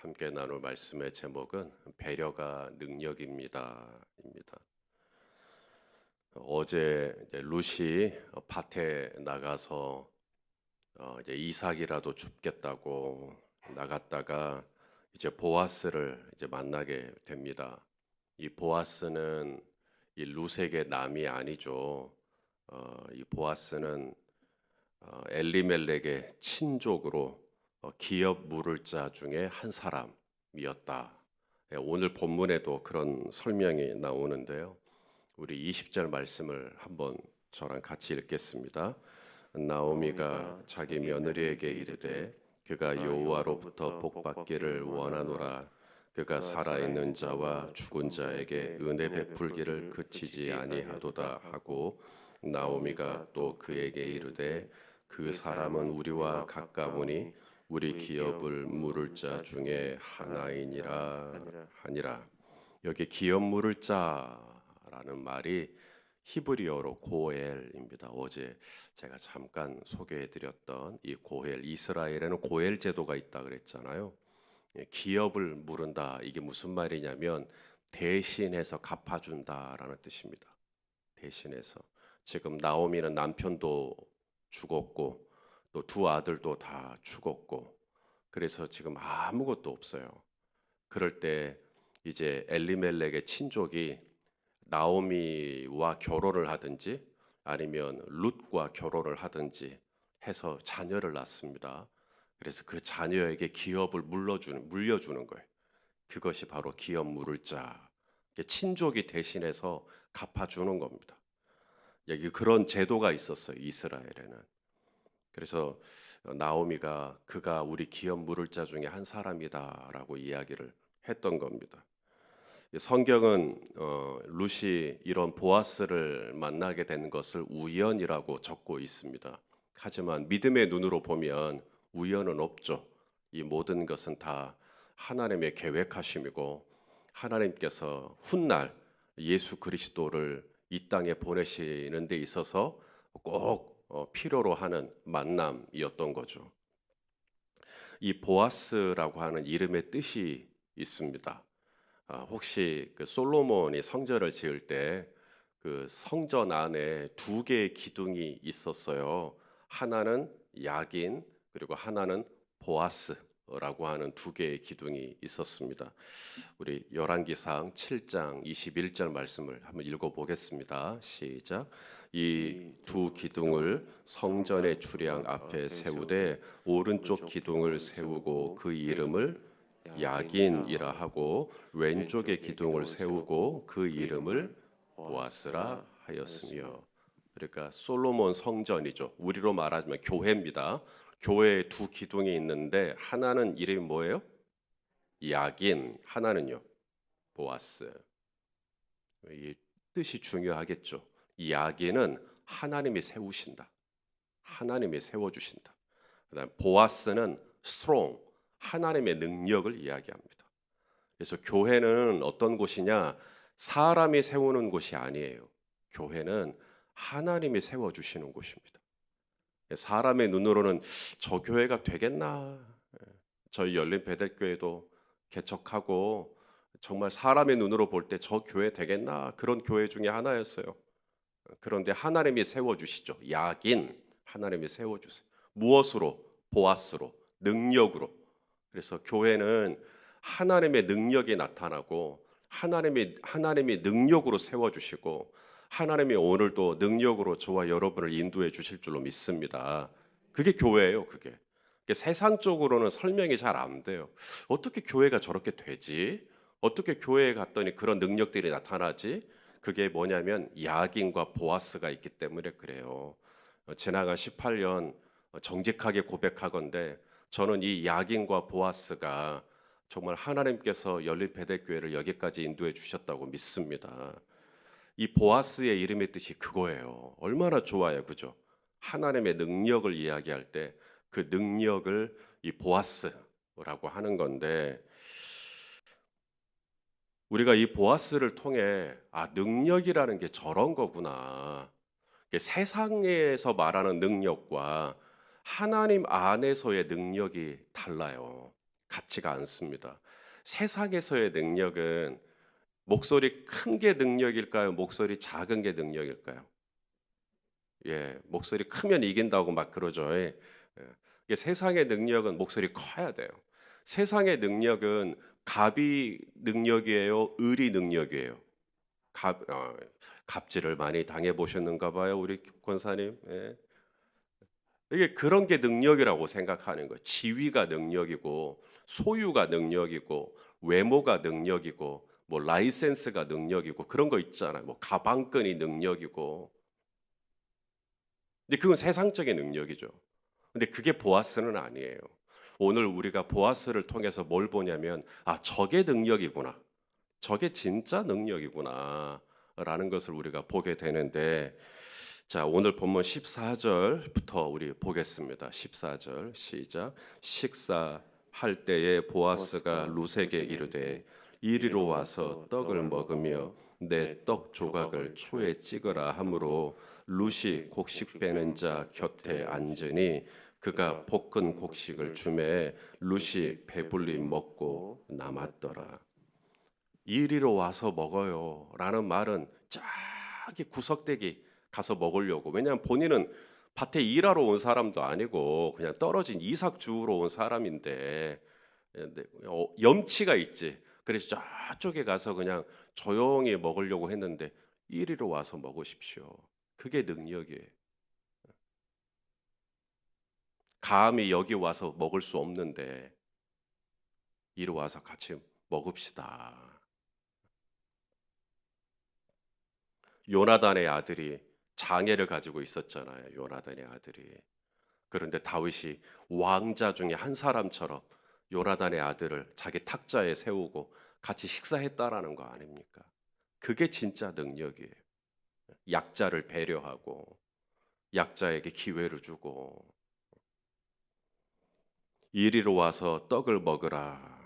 함께 나눌 말씀의 제목은 배려가 능력입니다입니다. 어제 루시 밭에 나가서 어 이제 이삭이라도 줍겠다고 나갔다가 이제 보아스를 이제 만나게 됩니다. 이 보아스는 이 루색의 남이 아니죠. 어, 이 보아스는 어, 엘리멜렉의 친족으로 어, 기업 물을 자 중에 한 사람이었다. 예, 오늘 본문에도 그런 설명이 나오는데요. 우리 20절 말씀을 한번 저랑 같이 읽겠습니다. 나오미가 자기 며느리에게 이르되 그가 여호와로부터 복 받기를 원하노라 그가 살아있는 자와 죽은 자에게 은혜 베풀기를 그치지 아니하도다 하고 나오미가 또 그에게 이르되 그 사람은 우리와 가까우니 우리 기업을 물을 자 중에 하나이니라 하니라 여기 기업 물을 자라는 말이 히브리어로 고엘입니다. 어제 제가 잠깐 소개해드렸던 이 고엘 이스라엘에는 고엘 제도가 있다 그랬잖아요. 예, 기업을 물은다 이게 무슨 말이냐면 대신해서 갚아준다라는 뜻입니다. 대신해서 지금 나오미는 남편도 죽었고 또 두 아들도 다 죽었고 그래서 지금 아무것도 없어요. 그럴 때 이제 엘리멜렉의 친족이 나오미와 결혼을 하든지 아니면 룻과 결혼을 하든지 해서 자녀를 낳습니다. 그래서 그 자녀에게 기업을 물려주는 물려주는 거예요. 그것이 바로 기업 물을 자. 친족이 대신해서 갚아주는 겁니다. 여기 그런 제도가 있었어요. 이스라엘에는. 그래서 나오미가 그가 우리 기업 물을 자 중에 한 사람이다라고 이야기를 했던 겁니다. 성경은 어, 루시 이런 보아스를 만나게 된 것을 우연이라고 적고 있습니다. 하지만 믿음의 눈으로 보면 우연은 없죠. 이 모든 것은 다 하나님의 계획하심이고 하나님께서 훗날 예수 그리스도를 이 땅에 보내시는 데 있어서 꼭 어, 필요로 하는 만남이었던 거죠. 이 보아스라고 하는 이름의 뜻이 있습니다. 아, 혹시 그 솔로몬이 성전을 지을 때 그 성전 안에 두 개의 기둥이 있었어요. 하나는 야긴 그리고 하나는 보아스 라고 하는 두 개의 기둥이 있었습니다. 우리 열왕기상 7장 21절 말씀을 한번 읽어 보겠습니다. 시작. 이 두 기둥을 성전의 주량 앞에 세우되 오른쪽 기둥을 세우고 그 이름을 야긴이라 하고 왼쪽의 기둥을 세우고 그 이름을 보아스라 하였으며 그러니까 솔로몬 성전이죠. 우리로 말하자면 교회입니다. 교회에 두 기둥이 있는데 하나는 이름이 뭐예요? 야긴, 하나는요. 보아스. 이 뜻이 중요하겠죠. 이 야긴은 하나님이 세우신다. 하나님이 세워 주신다. 그다음 보아스는 strong, 하나님의 능력을 이야기합니다. 그래서 교회는 어떤 곳이냐? 사람이 세우는 곳이 아니에요. 교회는 하나님이 세워 주시는 곳입니다. 사람의 눈으로는 저 교회가 되겠나? 저희 열린 베델교회도 개척하고 정말 사람의 눈으로 볼 때 저 교회 되겠나? 그런 교회 중에 하나였어요. 그런데 하나님이 세워 주시죠. 약인 하나님이 세워 주세요. 무엇으로? 보아스로, 능력으로. 그래서 교회는 하나님의 능력이 나타나고 하나님의 하나님의 능력으로 세워 주시고 하나님이 오늘도 능력으로 저와 여러분을 인도해 주실 줄로 믿습니다. 그게 교회예요, 그게. 세상적으로는 설명이 잘 안 돼요. 어떻게 교회가 저렇게 되지? 어떻게 교회에 갔더니 그런 능력들이 나타나지? 그게 뭐냐면 야긴과 보아스가 있기 때문에 그래요. 어, 지나간 18년 정직하게 고백하건대 저는 이 야긴과 보아스가 정말 하나님께서 열린 베델교회를 여기까지 인도해 주셨다고 믿습니다. 이 보아스의 이름의 뜻이 그거예요. 얼마나 좋아요, 그죠? 하나님의 능력을 이야기할 때 그 능력을 이 보아스라고 하는 건데 우리가 이 보아스를 통해 아 능력이라는 게 저런 거구나. 세상에서 말하는 능력과 하나님 안에서의 능력이 달라요. 같지가 않습니다. 세상에서의 능력은 목소리 큰 게 능력일까요? 목소리 작은 게 능력일까요? 예, 목소리 크면 이긴다고 막 그러죠. 예. 예. 세상의 능력은 목소리 커야 돼요. 세상의 능력은 갑이 능력이에요, 을이 능력이에요. 갑, 어, 갑질을 많이 당해 보셨는가 봐요, 우리 권사님. 예. 이게 그런 게 능력이라고 생각하는 거예요. 지위가 능력이고, 소유가 능력이고, 외모가 능력이고, 뭐 라이센스가 능력이고 그런 거 있잖아요. 뭐 가방끈이 능력이고. 근데 그건 세상적인 능력이죠. 근데 그게 보아스는 아니에요. 오늘 우리가 보아스를 통해서 뭘 보냐면 아 저게 능력이구나. 저게 진짜 능력이구나. 라는 것을 우리가 보게 되는데 자, 오늘 본문 14절부터 우리 보겠습니다. 14절 시작. 식사할 때에 보아스가 루세게 이르되 이리로 와서 떡을 먹으며 내 떡 조각을 초에 찍으라 하므로 루시 곡식 빼는 자 곁에 앉으니 그가 볶은 곡식을 주매 루시 배불리 먹고 남았더라. 이리로 와서 먹어요 라는 말은 저기 구석대기 가서 먹으려고 왜냐하면 본인은 밭에 일하러 온 사람도 아니고 그냥 떨어진 이삭 주우러 온 사람인데 어, 염치가 있지. 그래서 저쪽에 가서 그냥 조용히 먹으려고 했는데 이리로 와서 먹으십시오. 그게 능력이에요. 감히 여기 와서 먹을 수 없는데 이리 와서 같이 먹읍시다. 요나단의 아들이 장애를 가지고 있었잖아요. 요나단의 아들이. 그런데 다윗이 왕자 중에 한 사람처럼 요나단의 아들을 자기 탁자에 세우고 같이 식사했다라는 거 아닙니까? 그게 진짜 능력이에요. 약자를 배려하고 약자에게 기회를 주고 이리로 와서 떡을 먹으라.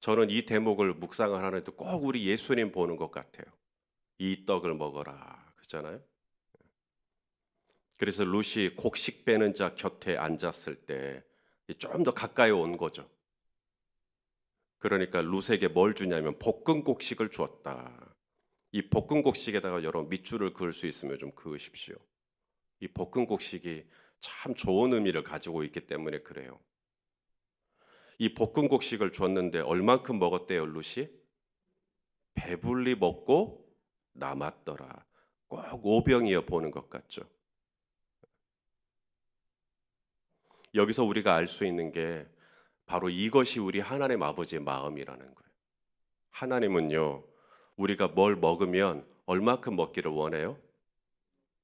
저는 이 대목을 묵상을 하는데 꼭 우리 예수님 보는 것 같아요. 이 떡을 먹어라. 그렇잖아요. 그래서 루시 곡식 빼는 자 곁에 앉았을 때 좀 더 가까이 온 거죠. 그러니까 룻에게 뭘 주냐면 볶은 곡식을 주었다. 이 볶은 곡식에다가 여러분 밑줄을 그을 수 있으면 좀 그으십시오. 이 볶은 곡식이 참 좋은 의미를 가지고 있기 때문에 그래요. 이 볶은 곡식을 줬는데 얼만큼 먹었대요, 룻이? 배불리 먹고 남았더라. 꼭 오병이어 보는 것 같죠. 여기서 우리가 알 수 있는 게 바로 이것이 우리 하나님 아버지의 마음이라는 거예요. 하나님은요, 우리가 뭘 먹으면 얼마큼 먹기를 원해요?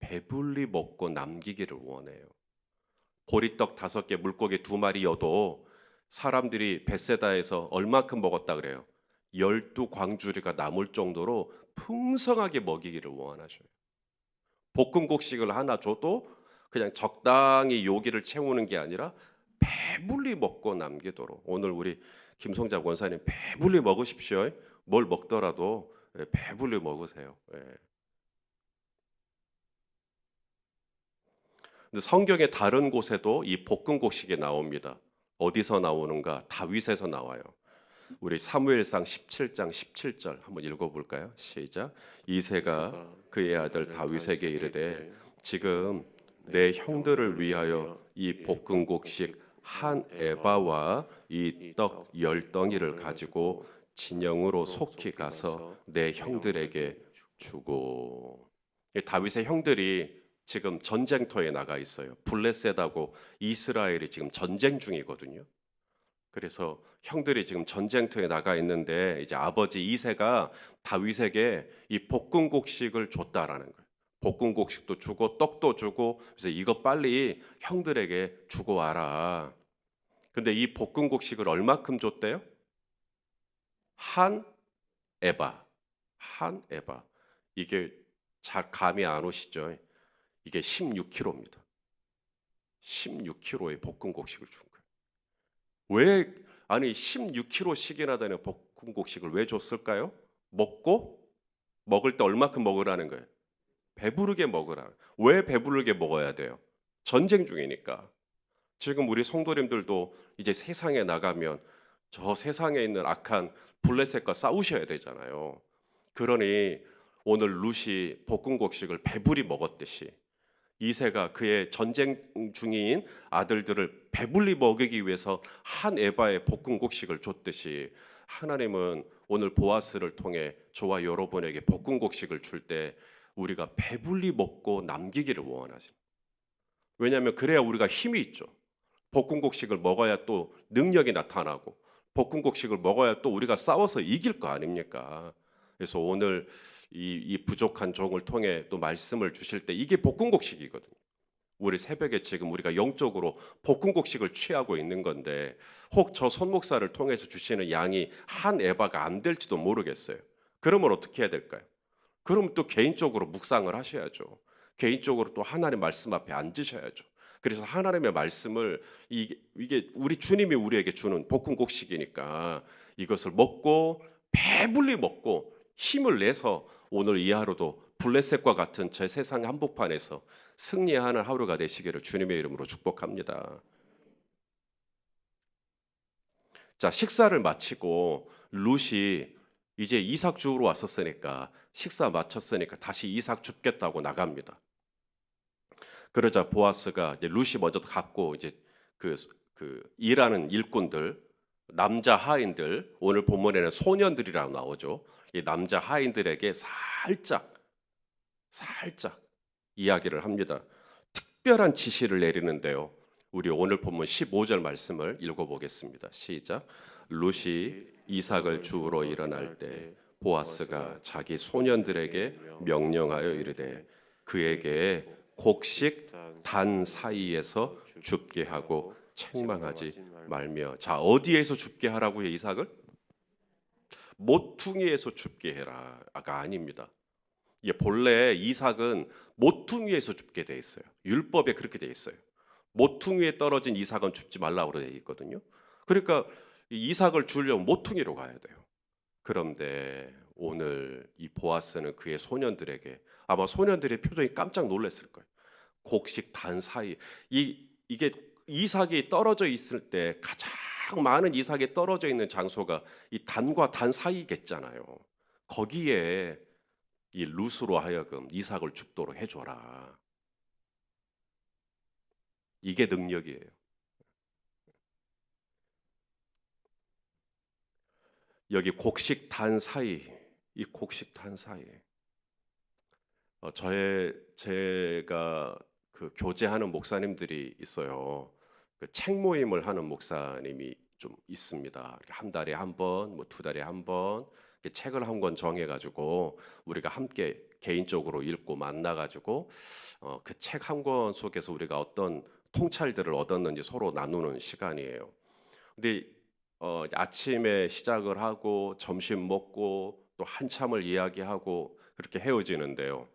배불리 먹고 남기기를 원해요. 보리떡 다섯 개, 물고기 두 마리여도 사람들이 베세다에서 얼마큼 먹었다 그래요? 열두 광주리가 남을 정도로 풍성하게 먹이기를 원하셔요. 볶음 곡식을 하나 줘도 그냥 적당히 요기를 채우는 게 아니라 배불리 먹고 남기도록 오늘 우리 김성자 권사님 배불리 먹으십시오. 뭘 먹더라도 예, 배불리 먹으세요. 예. 근데 성경의 다른 곳에도 이 볶음 곡식이 나옵니다. 어디서 나오는가? 다윗에서 나와요. 우리 사무엘상 17장 17절 한번 읽어볼까요? 시작. 이세가 그의 아들 다윗에게 이르되 지금 내 형들을 위하여 이 볶은 곡식 한 에바와 이 떡 열 덩이를 가지고 진영으로 속히 가서 내 형들에게 주고 이 다윗의 형들이 지금 전쟁터에 나가 있어요. 블레셋하고 이스라엘이 지금 전쟁 중이거든요. 그래서 형들이 지금 전쟁터에 나가 있는데 이제 아버지 이세가 다윗에게 이 볶은 곡식을 줬다라는 거예요. 볶은 곡식도 주고 떡도 주고 그래서 이거 빨리 형들에게 주고 와라. 근데 이 볶은 곡식을 얼마큼 줬대요? 한 에바. 한 에바. 이게 잘 감이 안 오시죠? 이게 16kg입니다. 16kg의 볶은 곡식을 준 거예요. 왜 아니 16kg씩이나 되는 볶은 곡식을 왜 줬을까요? 먹고 먹을 때 얼마큼 먹으라는 거예요. 배부르게 먹으라. 왜 배부르게 먹어야 돼요? 전쟁 중이니까. 지금 우리 성도님들도 이제 세상에 나가면 저 세상에 있는 악한 블레셋과 싸우셔야 되잖아요. 그러니 오늘 룻이 볶음곡식을 배불리 먹었듯이 이세가 그의 전쟁 중인 아들들을 배불리 먹이기 위해서 한 에바의 볶음곡식을 줬듯이 하나님은 오늘 보아스를 통해 저와 여러분에게 볶음곡식을 줄때 우리가 배불리 먹고 남기기를 원하십니다. 왜냐하면 그래야 우리가 힘이 있죠. 볶음곡식을 먹어야 또 능력이 나타나고 볶음곡식을 먹어야 또 우리가 싸워서 이길 거 아닙니까? 그래서 오늘 이, 이 부족한 종을 통해 또 말씀을 주실 때 이게 볶음곡식이거든요. 우리 새벽에 지금 우리가 영적으로 볶음곡식을 취하고 있는 건데 혹 저 손목사를 통해서 주시는 양이 한 에바가 안 될지도 모르겠어요. 그러면 어떻게 해야 될까요? 그럼 또 개인적으로 묵상을 하셔야죠. 개인적으로 또 하나님 말씀 앞에 앉으셔야죠. 그래서 하나님의 말씀을 이게, 이게 우리 주님이 우리에게 주는 볶음 곡식이니까 이것을 먹고 배불리 먹고 힘을 내서 오늘 이 하루도 블레셋과 같은 제 세상 한복판에서 승리하는 하루가 되시기를 주님의 이름으로 축복합니다. 자 식사를 마치고 룻이 이제 이삭 주우러 왔었으니까 식사 마쳤으니까 다시 이삭 줍겠다고 나갑니다. 그러자 보아스가 이제 룻이 먼저 갖고 이제 그, 그 일하는 일꾼들 남자 하인들 오늘 본문에는 소년들이라고 나오죠. 이 남자 하인들에게 살짝 살짝 이야기를 합니다. 특별한 지시를 내리는데요. 우리 오늘 본문 15절 말씀을 읽어보겠습니다. 시작. 룻이 이삭을 주우러 일어날 때 보아스가 자기 소년들에게 명령하여 이르되 그에게 곡식 단 사이에서 줍게 하고 책망하지 말며 자 어디에서 줍게 하라고요 이삭을 모퉁이에서 줍게 해라가 아닙니다. 예, 본래 이삭은 모퉁이에서 줍게 돼 있어요. 율법에 그렇게 돼 있어요. 모퉁이에 떨어진 이삭은 줍지 말라고 돼 있거든요. 그러니까 이 이삭을 주려면 모퉁이로 가야 돼요. 그런데 오늘 이 보아스는 그의 소년들에게 아마 소년들의 표정이 깜짝 놀랐을 거예요. 곡식 단 사이 이 이게 이삭이 떨어져 있을 때 가장 많은 이삭이 떨어져 있는 장소가 이 단과 단 사이겠잖아요. 거기에 이 룻으로 하여금 이삭을 줍도록 해줘라. 이게 능력이에요. 여기 곡식 단 사이, 이 곡식 단 사이. 어, 저의 제가 그 교제하는 목사님들이 있어요. 그 책 모임을 하는 목사님이 좀 있습니다. 한 달에 한 번, 뭐 두 달에 한 번, 책을 한 권 정해가지고 우리가 함께 개인적으로 읽고 만나가지고 어, 그 책 한 권 속에서 우리가 어떤 통찰들을 얻었는지 서로 나누는 시간이에요. 근데 어, 아침에 시작을 하고 점심 먹고 또 한참을 이야기하고 그렇게 헤어지는데요.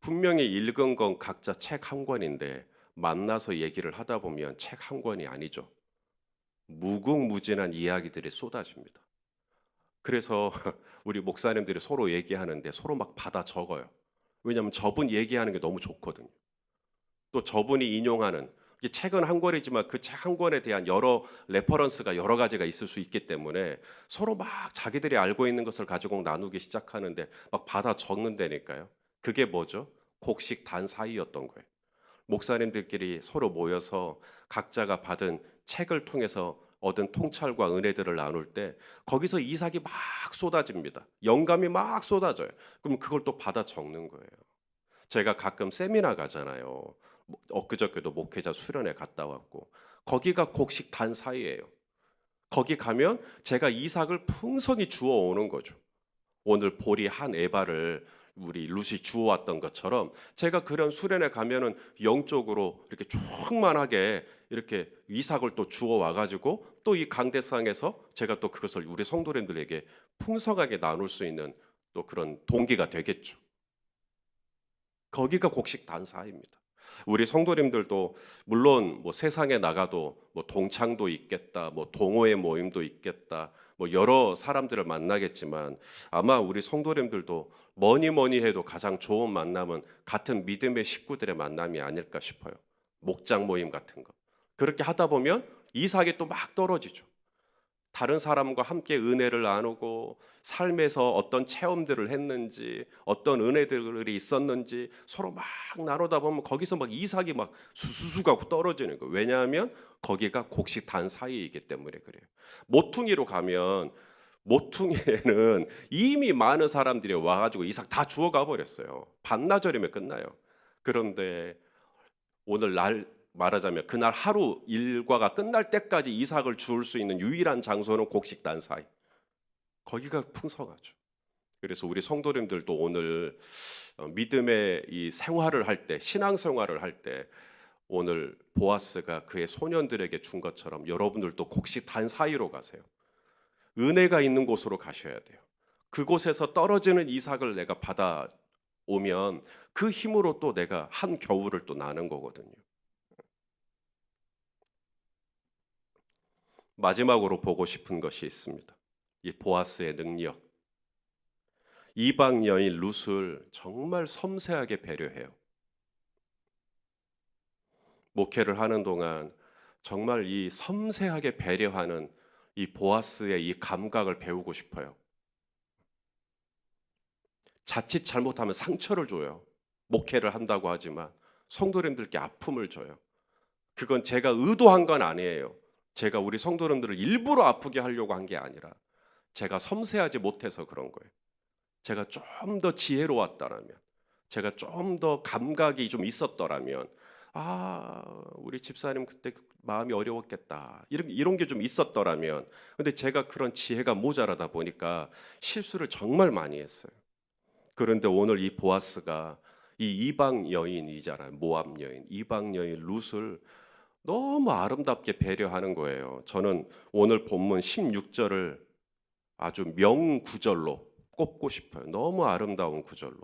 분명히 읽은 건 각자 책 한 권인데 만나서 얘기를 하다 보면 책 한 권이 아니죠. 무궁무진한 이야기들이 쏟아집니다. 그래서 우리 목사님들이 서로 얘기하는데 서로 막 받아 적어요. 왜냐하면 저분 얘기하는 게 너무 좋거든요. 또 저분이 인용하는 이 책은 한 권이지만 그 책 한 권에 대한 여러 레퍼런스가 여러 가지가 있을 수 있기 때문에 서로 막 자기들이 알고 있는 것을 가지고 나누기 시작하는데 막 받아 적는다니까요. 그게 뭐죠? 곡식 단 사이였던 거예요. 목사님들끼리 서로 모여서 각자가 받은 책을 통해서 얻은 통찰과 은혜들을 나눌 때 거기서 이삭이 막 쏟아집니다. 영감이 막 쏟아져요. 그럼 그걸 또 받아 적는 거예요. 제가 가끔 세미나 가잖아요. 엊그저께도 목회자 수련회 갔다 왔고 거기가 곡식 단 사이예요. 거기 가면 제가 이삭을 풍성히 주워 오는 거죠. 오늘 보리 한 에바를 우리 루시 주워왔던 것처럼 제가 그런 수련회 가면은 영적으로 이렇게 충만하게 이렇게 이삭을 또 주워와 가지고 또 이 강대상에서 제가 또 그것을 우리 성도님들에게 풍성하게 나눌 수 있는 또 그런 동기가 되겠죠. 거기가 곡식 단사입니다. 우리 성도님들도 물론 뭐 세상에 나가도 뭐 동창도 있겠다, 뭐 동호회 모임도 있겠다, 뭐 여러 사람들을 만나겠지만 아마 우리 성도님들도 뭐니 뭐니 해도 가장 좋은 만남은 같은 믿음의 식구들의 만남이 아닐까 싶어요. 목장 모임 같은 거. 그렇게 하다 보면 이삭이 또 막 떨어지죠. 다른 사람과 함께 은혜를 나누고 삶에서 어떤 체험들을 했는지 어떤 은혜들이 있었는지 서로 막 나누다 보면 거기서 막 이삭이 막 수수수가고 떨어지는 거예요. 왜냐하면 거기가 곡식 단 사이이기 때문에 그래요. 모퉁이로 가면 모퉁이에는 이미 많은 사람들이 와가지고 이삭 다 주워가 버렸어요. 반나절이면 끝나요. 그런데 오늘 날 말하자면 그날 하루 일과가 끝날 때까지 이삭을 주울 수 있는 유일한 장소는 곡식단 사이. 거기가 풍성하죠. 그래서 우리 성도님들도 오늘 어, 믿음의 이 생활을 할 때, 신앙 생활을 할 때 오늘 보아스가 그의 소년들에게 준 것처럼 여러분들도 곡식 단 사이로 가세요. 은혜가 있는 곳으로 가셔야 돼요. 그곳에서 떨어지는 이삭을 내가 받아 오면 그 힘으로 또 내가 한 겨울을 또 나는 거거든요. 마지막으로 보고 싶은 것이 있습니다. 이 보아스의 능력. 이방 여인 룻을 정말 섬세하게 배려해요. 목회를 하는 동안 정말 이 섬세하게 배려하는 이 보아스의 이 감각을 배우고 싶어요. 자칫 잘못하면 상처를 줘요. 목회를 한다고 하지만 성도님들께 아픔을 줘요. 그건 제가 의도한 건 아니에요. 제가 우리 성도님들을 일부러 아프게 하려고 한 게 아니라 제가 섬세하지 못해서 그런 거예요. 제가 좀 더 지혜로웠다라면, 제가 좀 더 감각이 좀 있었더라면, 아, 우리 집사님 그때 마음이 어려웠겠다. 이런 이런 게 좀 있었더라면, 근데 제가 그런 지혜가 모자라다 보니까 실수를 정말 많이 했어요. 그런데 오늘 이 보아스가 이 이방 여인이잖아요. 모압 여인, 이방 여인 룻을 너무 아름답게 배려하는 거예요. 저는 오늘 본문 16절을 아주 명구절로 꼽고 싶어요. 너무 아름다운 구절로.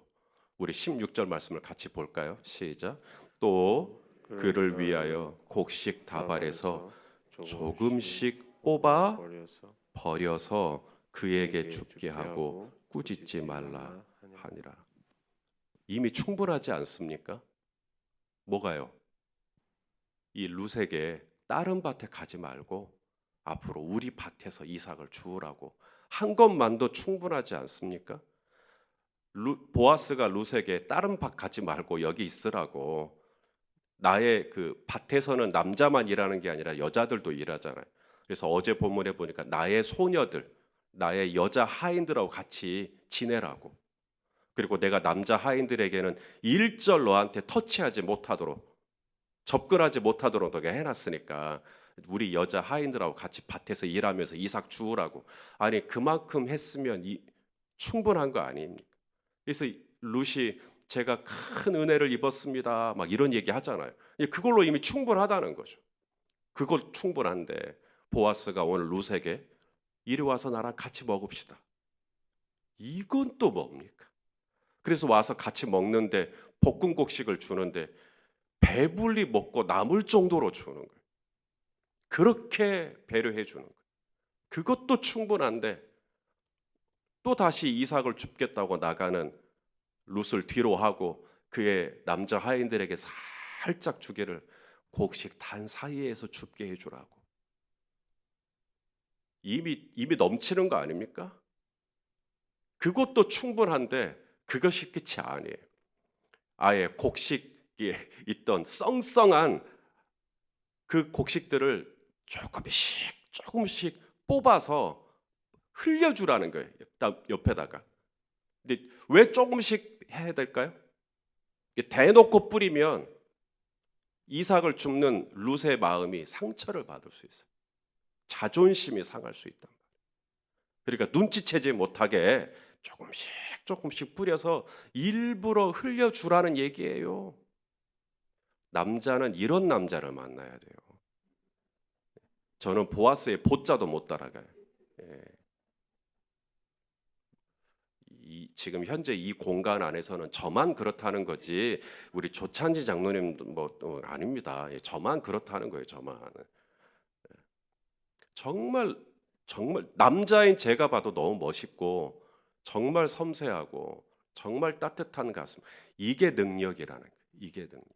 우리 16절 말씀을 같이 볼까요? 시작. 또 그를 위하여 곡식 다발에서 조금씩 뽑아 버려서 그에게 죽게 하고 꾸짖지 말라 하니라. 이미 충분하지 않습니까? 뭐가요? 이 룻에게 다른 밭에 가지 말고 앞으로 우리 밭에서 이삭을 주우라고 한 것만도 충분하지 않습니까? 루, 보아스가 룻에게 다른 밭 가지 말고 여기 있으라고 나의 그 밭에서는 남자만 일하는 게 아니라 여자들도 일하잖아요. 그래서 어제 본문에 보니까 나의 소녀들, 나의 여자 하인들하고 같이 지내라고. 그리고 내가 남자 하인들에게는 일절 너한테 터치하지 못하도록 접근하지 못하도록 너가 해놨으니까 우리 여자 하인들하고 같이 밭에서 일하면서 이삭 주우라고 아니 그만큼 했으면 이, 충분한 거 아닙니까? 그래서 룻이 제가 큰 은혜를 입었습니다 막 이런 얘기 하잖아요. 그걸로 이미 충분하다는 거죠. 그걸 충분한데 보아스가 오늘 룻에게 이리 와서 나랑 같이 먹읍시다. 이건 또 뭡니까? 그래서 와서 같이 먹는데 볶음곡식을 주는데 배불리 먹고 남을 정도로 주는 거예요. 그렇게 배려해 주는. 그것도 충분한데 또 다시 이삭을 줍겠다고 나가는 룻을 뒤로 하고 그의 남자 하인들에게 살짝 주기를 곡식 단 사이에서 줍게 해주라고. 이미 이미 넘치는 거 아닙니까? 그것도 충분한데 그것이 끝이 아니에요. 아예 곡식에 있던 썽썽한 그 곡식들을 조금씩 조금씩 뽑아서 흘려주라는 거예요. 옆- 옆에다가. 근데 왜 조금씩 해야 될까요? 대놓고 뿌리면 이삭을 줍는 룻의 마음이 상처를 받을 수 있어요. 자존심이 상할 수 있단 말이에요. 그러니까 눈치채지 못하게 조금씩 조금씩 뿌려서 일부러 흘려주라는 얘기예요. 남자는 이런 남자를 만나야 돼요. 저는 보아스의 보자도 못 따라가요. 예. 이, 지금 현재 이 공간 안에서는 저만 그렇다는 거지 우리 조찬지 장로님 뭐 어, 아닙니다. 예, 저만 그렇다는 거예요. 저만 예. 정말 정말 남자인 제가 봐도 너무 멋있고 정말 섬세하고 정말 따뜻한 가슴 이게 능력이라는 거예요. 이게 능력.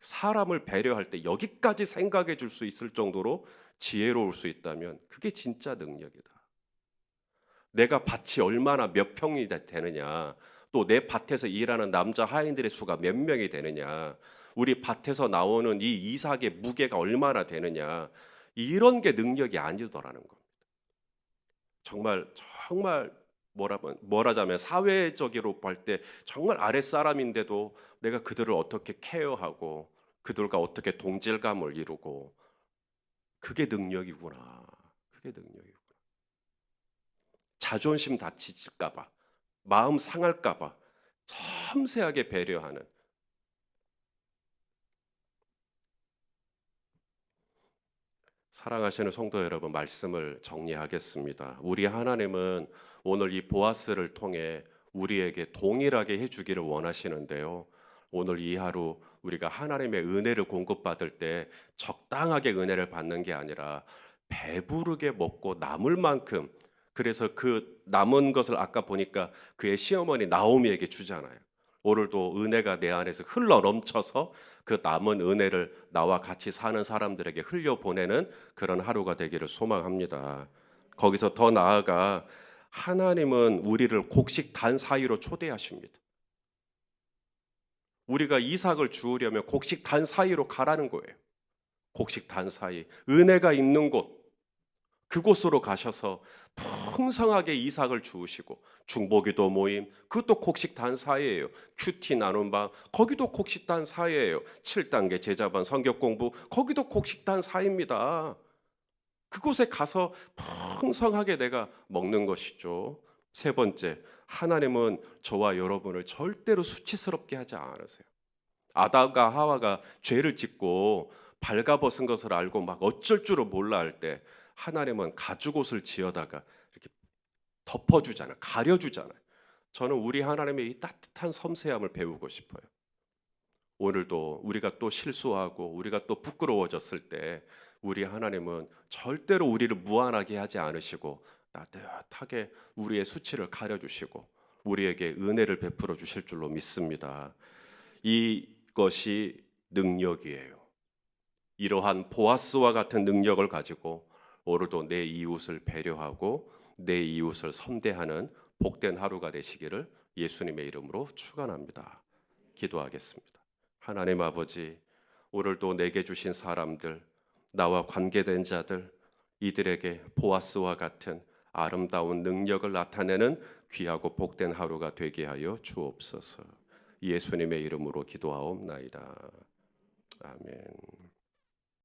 사람을 배려할 때 여기까지 생각해 줄 수 있을 정도로 지혜로울 수 있다면 그게 진짜 능력이다. 내가 밭이 얼마나 몇 평이 되- 되느냐, 또 내 밭에서 일하는 남자 하인들의 수가 몇 명이 되느냐, 우리 밭에서 나오는 이 이삭의 무게가 얼마나 되느냐, 이런 게 능력이 아니더라는 겁니다. 정말 정말 뭐라면 뭐라자면 사회적으로 볼 때 정말 아랫 사람인데도 내가 그들을 어떻게 케어하고 그들과 어떻게 동질감을 이루고 그게 능력이구나. 그게 능력이구나. 자존심 다치질까봐, 마음 상할까봐 섬세하게 배려하는 사랑하시는 성도 여러분 말씀을 정리하겠습니다. 우리 하나님은 오늘 이 보아스를 통해 우리에게 동일하게 해주기를 원하시는데요. 오늘 이 하루 우리가 하나님의 은혜를 공급받을 때 적당하게 은혜를 받는 게 아니라 배부르게 먹고 남을 만큼 그래서 그 남은 것을 아까 보니까 그의 시어머니 나오미에게 주잖아요. 오늘도 은혜가 내 안에서 흘러 넘쳐서 그 남은 은혜를 나와 같이 사는 사람들에게 흘려 보내는 그런 하루가 되기를 소망합니다. 거기서 더 나아가 하나님은 우리를 곡식 단 사이로 초대하십니다. 우리가 이삭을 주우려면 곡식 단 사이로 가라는 거예요. 곡식 단 사이, 은혜가 있는 곳, 그곳으로 가셔서 풍성하게 이삭을 주우시고 중보기도 모임, 그것도 곡식 단 사이예요. 큐티 나눔 방, 거기도 곡식 단 사이예요. 7단계 제자반 성격 공부, 거기도 곡식 단 사이입니다. 그곳에 가서 풍성하게 내가 먹는 것이죠. 세 번째, 하나님은 저와 여러분을 절대로 수치스럽게 하지 않으세요. 아담과 하와가 죄를 짓고 발가벗은 것을 알고 막 어쩔 줄을 몰라 할 때 하나님은 가죽옷을 지어다가 이렇게 덮어주잖아요. 가려주잖아요. 저는 우리 하나님의 이 따뜻한 섬세함을 배우고 싶어요. 오늘도 우리가 또 실수하고 우리가 또 부끄러워졌을 때 우리 하나님은 절대로 우리를 무한하게 하지 않으시고 따뜻하게 우리의 수치를 가려주시고 우리에게 은혜를 베풀어 주실 줄로 믿습니다. 이것이 능력이에요. 이러한 보아스와 같은 능력을 가지고 오늘도 내 이웃을 배려하고 내 이웃을 섬대하는 복된 하루가 되시기를 예수님의 이름으로 축원합니다. 기도하겠습니다. 하나님 아버지, 오늘도 내게 주신 사람들, 나와 관계된 자들, 이들에게 보아스와 같은 아름다운 능력을 나타내는 귀하고 복된 하루가 되게 하여 주옵소서. 예수님의 이름으로 기도하옵나이다. 아멘.